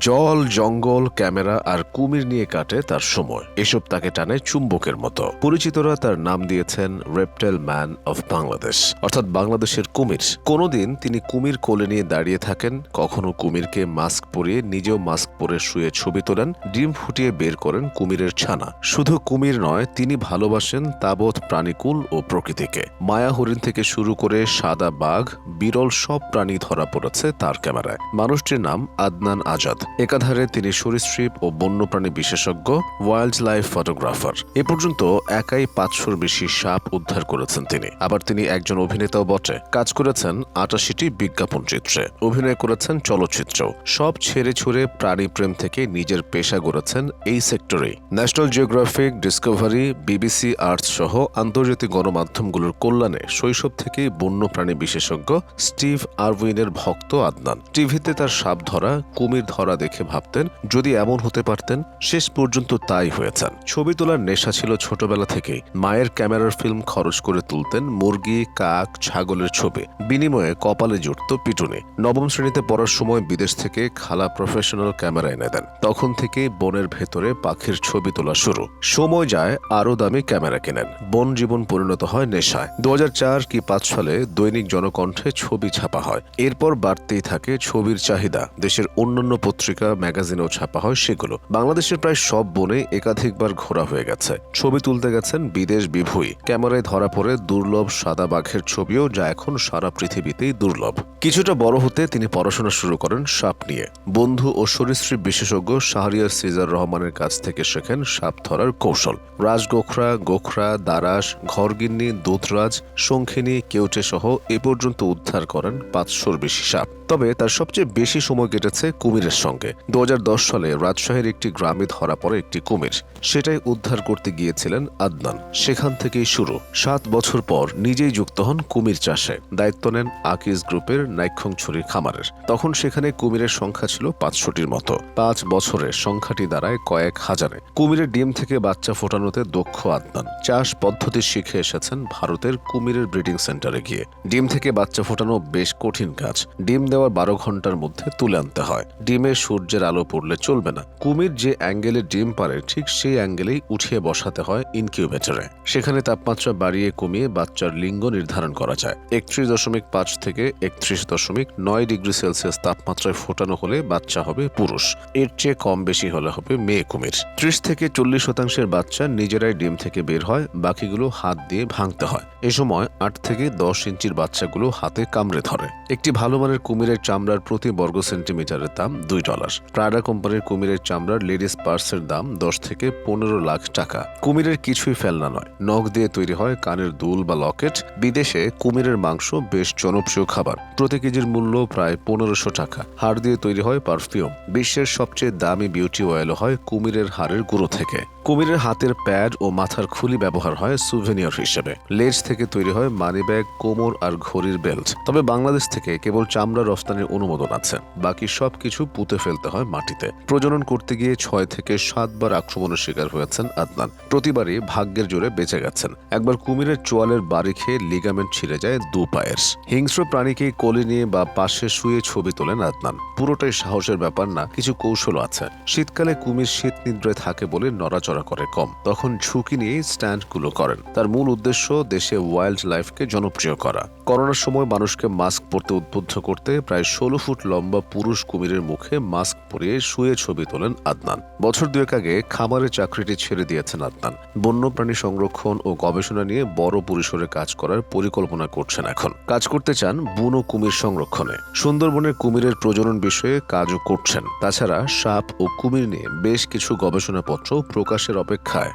জল, জঙ্গল, ক্যামেরা আর কুমির নিয়ে কাটে তার সময়। এসব তাকে টানে চুম্বকের মতো। পরিচিতরা তার নাম দিয়েছেন রেপটেল ম্যান অফ বাংলাদেশ অর্থাৎ বাংলাদেশের কুমির। কোনোদিন তিনি কুমির কোলে নিয়ে দাঁড়িয়ে থাকেন, কখনো কুমিরকে মাস্ক পরিয়ে নিজেও মাস্ক পরে শুয়ে ছবি তোলেন, ডিম ফুটিয়ে বের করেন কুমিরের ছানা। শুধু কুমির নয়, তিনি ভালোবাসেন তাবৎ প্রাণীকুল ও প্রকৃতিকে। মায়া হরিণ থেকে শুরু করে সাদা বাঘ, বিরল সব প্রাণী ধরা পড়েছে তার ক্যামেরায়। মানুষটির নাম আদনান আজাদ। একাধারে তিনি সরীসৃপ ও বন্যপ্রাণী বিশেষজ্ঞ ওয়াইল্ড লাইফ ফটোগ্রাফার এ পর্যন্ত একাই পাঁচশোর বেশি সাপ উদ্ধার করেছেন তিনি। আবার তিনি একজন অভিনেতাও বটে। কাজ করেছেন আটাশিটি বিজ্ঞাপন চিত্রে। অভিনয় করেছেন চলচ্চিত্র সব ছেড়ে ছুড়ে প্রাণী প্রেম থেকে নিজের পেশা গড়েছেন এই সেক্টরে। National Geographic Discovery, BBC Arts সহ আন্তর্জাতিক গণমাধ্যমগুলোর কল্যাণে শৈশব থেকেই বন্যপ্রাণী বিশেষজ্ঞ স্টিভ আরউইনের ভক্ত আদনান। টিভিতে তার সাপ ধরা, কুমির ধরা দেখে ভাবতেন, যদি এমন হতে পারতেন, শেষ পর্যন্ত তাই হয়েছেন। ছবি তোলার নেশা ছিল ছোটবেলা থেকেই। মায়ের ক্যামেরার ফিল্ম খরচ করে তুলতেন মুরগি, কাক, ছাগলের ছবি। বিনিময়ে কপালে জুটত পিটুনি। নবম শ্রেণীতে পড়ার সময় বিদেশ থেকে খালা প্রফেশনাল ক্যামেরা এনে দেন। তখন থেকে বনের ভেতরে পাখির ছবি তোলা শুরু। সময় যায়, আরও দামি ক্যামেরা কেনেন। বন জীবন পরিণত হয় নেশায়। দু হাজার চার কি পাঁচ সালে দৈনিক জনকণ্ঠে ছবি ছাপা হয়। এরপর বাড়তেই থাকে ছবির চাহিদা। দেশের অন্যান্য পত্রিকা, ম্যাগাজিনেও ছাপা হয় সেগুলো। বাংলাদেশের প্রায় সব বনে একাধিকবার ঘোরা হয়ে গেছে। ছবি তুলতে গেছেন বিদেশ বিভুই। ক্যামেরায় ধরা পড়ে দুর্লভ সাদা বাঘের ছবিও যা এখন সারা পৃথিবীতেই দুর্লভ। কিছুটা বড় হতে তিনি পড়াশোনা শুরু করেন সাপ নিয়ে। বন্ধু ও সরীসৃপ বিশেষজ্ঞ শাহরিয়ার সিজার রহমানের কাছ থেকে শেখেন সাপ ধরার কৌশল। রাজগোখরা গোখরা দারাস ঘরগিন্নি দুধরাজ শঙ্খিনী কেউটে সহ এ পর্যন্ত উদ্ধার করেন পাঁচশোর বেশি সাপ। তবে তার সবচেয়ে বেশি সময় কেটেছে কুমিরের সঙ্গে। দু হাজার দশ সালে রাজশাহীর একটি গ্রামে ধরা পড়ে একটি কুমির। সেটাই উদ্ধার করতে গিয়েছিলেন আদনান। সেখান থেকেই শুরু। সাত বছর পর নিজেই যুক্ত হন কুমির চাষে। দায়িত্ব নেন আকিজ গ্রুপের নাইক্ষংছড়ির খামারের। তখন সেখানে কুমিরের সংখ্যা ছিল পাঁচশোটির মতো। পাঁচ বছরে সংখ্যাটি দাঁড়ায় কয়েক হাজারে। কুমিরের ডিম থেকে বাচ্চা ফোটানোতে দক্ষ আদনান। চাষ পদ্ধতি শিখে এসেছেন ভারতের কুমিরের ব্রিডিং সেন্টারে গিয়ে। ডিম থেকে বাচ্চা ফোটানো বেশ কঠিন কাজ। ডিম দেওয়ার বারো ঘণ্টার মধ্যে তুলে আনতে হয়। ডিমে সূর্যের আলো পড়লে চলবে না। কুমির যে অ্যাঙ্গেলে ডিম পারে ঠিক সেই অ্যাঙ্গেলেই উঠিয়ে বসাতে হয় ইনকিউবেটরে। সেখানে তাপমাত্রা বাড়িয়ে কমিয়ে বাচ্চার লিঙ্গ নির্ধারণ করা যায়। একত্রিশ দশমিক পাঁচ থেকে একত্রিশ দশমিক নয় ডিগ্রি সেলসিয়াস তাপমাত্রায় ফোটানো হলে বাচ্চা হবে পুরুষ। এর চেয়ে কম বেশি হলে হবে মেয়ে কুমির। ত্রিশ থেকে চল্লিশ শতাংশের বাচ্চা নিজেরাই ডিম থেকে বের হয়, বাকিগুলো হাত দিয়ে ভাঙতে হয়। এ সময় আট থেকে দশ ইঞ্চির বাচ্চাগুলো হাতে কামড়ে ধরে। একটি ভালো মানের কুমিরের চামড়ার প্রতি বর্গ সেন্টিমিটারের দাম দুই ডলার। প্রাডা কোম্পানির কুমিরের চামড়ার লেডিস পার্সের দাম দশ থেকে পনেরো লাখ টাকা। কুমিরের কিছুই ফেলনা নয়। নখ দিয়ে তৈরি হয় কানের দুল বা লকেট। বিদেশে কুমিরের মাংস বেশ জনপ্রিয় খাবার। প্রতি কেজির মূল্য প্রায় পনেরোশো টাকা। হাড় দিয়ে তৈরি হয় পারফিউম। বিশ্বের সবচেয়ে দামি বিউটি অয়েল হয় কুমিরের হাড়ের গুঁড়ো থেকে। কুমিরের হাতের প্যাড ও মাথার খুলি ব্যবহার হয় সুভেনিয়র হিসেবে। লেজ থেকে তৈরি হয় মানিব্যাগ, কোমর আর ঘড়ির বেল্ট। তবে বাংলাদেশ থেকে কেবল চামড়া রফতানির অনুমোদন আছে। বাকি সবকিছু পুঁতে ফেলতে হয় মাটিতে। প্রজনন করতে গিয়ে ছয় থেকে সাতবার আক্রমণের শিকার হয়েছেন আদনান। প্রতিবারই ভাগ্যের জোরে বেঁচে গেছেন। একবার কুমিরের চোয়ালের বাড়ি খেয়ে লিগামেন্ট ছিঁড়ে যায় দু পায়ের। হিংস্র প্রাণীকে কোলে নিয়ে বা পাশে শুয়ে ছবি তোলেন আদনান। পুরোটাই সাহসের ব্যাপার না, কিছু কৌশল আছে। শীতকালে কুমির শীত নিদ্রায় থাকে বলে নড়াচড়া করে কম। তখন ঝুঁকি নিয়ে স্ট্যান্ডগুলো করেন। তার মূল উদ্দেশ্য দেশে ওয়াইল্ড লাইফকে জনপ্রিয় করা। করোনার সময় মানুষকে মাস্ক পরতে উদ্বুদ্ধ করতে প্রায় ষোলো ফুট লম্বা পুরুষ কুমিরের মুখে মাস্ক পরিয়ে শুয়ে ছবি তোলেন আদনান। বছর দুয়েক আগে খামারের চাকরিটি ছেড়ে দিয়েছেন আদনান। বন্যপ্রাণী সংরক্ষণ ও গবেষণা নিয়ে বড় পরিসরে কাজ করার পরিকল্পনা করছেন এখন। কাজ করতে চান বুনো কুমির সংরক্ষণে। সুন্দরবনের কুমিরের প্রজনন বিষয়ে কাজও করছেন। তাছাড়া সাপ ও কুমির নিয়ে বেশ কিছু গবেষণাপত্র প্রকাশের অপেক্ষায়।